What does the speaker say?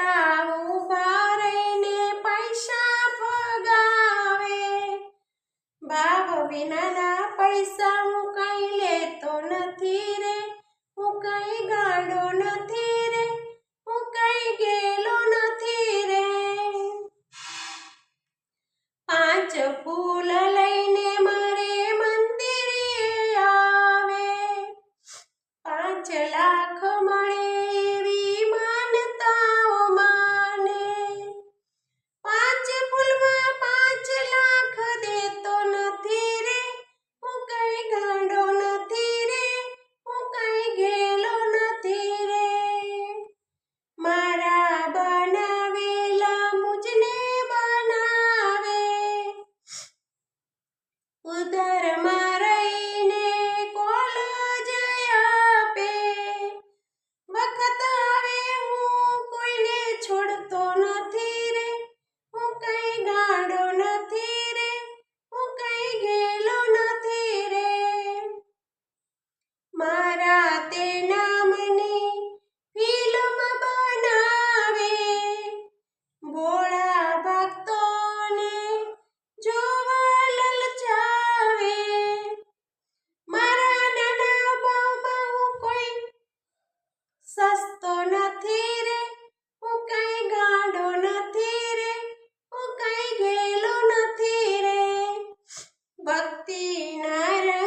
ત્યાં ઊભા વિનાના પૈસા હું લેતો નથી રે. હું કઈ ગાંડો નથી રે. હું કઈ ગેલો નથી રે. પાંચ ફૂલ લઈને वीणा